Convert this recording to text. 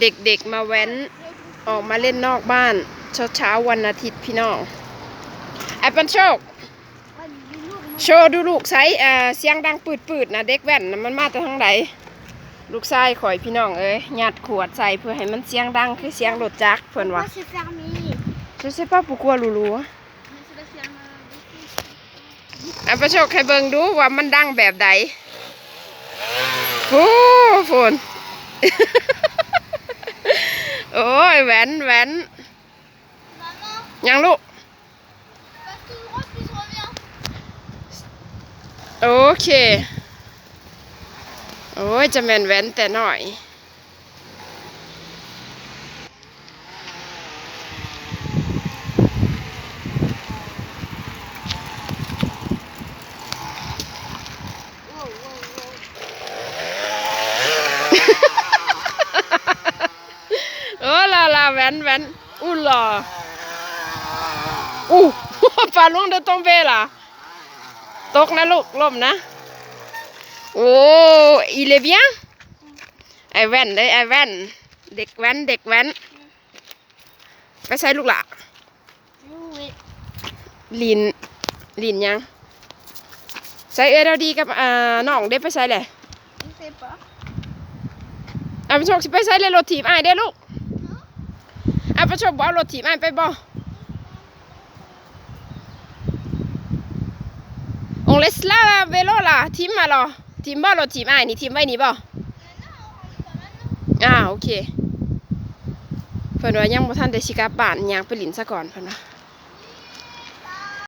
เด็กๆมาแว้นออกมาเล่นนอกบ้านเช้าเช้าวันอาทิตย์พี่น้องแอปเปิลโชคโชว์ดูลูกไซส์เสียงดังปืดๆนะเด็กแว่นนะมันมาจากทางไหนลูกชายข่อยพี่น้องเอ้ยหยัดขวดใส่เพื่อให้มันเสียงดังคือเสียงรถจักรเพิ่นว่า c'est fermé. je sais pas pourquoi ลูๆ Mais c'est la ferme. อะประโชคให้เบิ่งดูว่ามันดังแบบใดโอ้ฝน โอ้ยแหวนแหวนยังลูกโอเค โอ้ยจะแมนแหวนแต่หน่อย Wow, wow, wow. เออลาลาแห วนแหวนอู้หล่ออู้ปลาลงเดตรงเบล่ะตกนะลูกล่มนะ โอ้ อีเลเบียไอแว่นเลยไอแว่น เด็กแว่นเด็กแว่นไปใส่ลูกละ Jouer. ลินลินยัง ใส่เออเราดีกับอ่าน้องได้ไปใส่เลย Je sais pas. เอาไปโชคสิไปใส่เลยรถถีบไอ้ายเด้อลูกเอาไปโชมบเอารถถีบไอ้ายไปบ่องเลสลาเวโลล่ะทีมมาหรอทีมบ่รถถีบไอ้นี่ทีมไว้นี่บ่อ่าโอเคเพื่อนว่ายังบ่ทันได้สิกลับบ้านย่างไปหลินซะก่อนเพื่อนว่า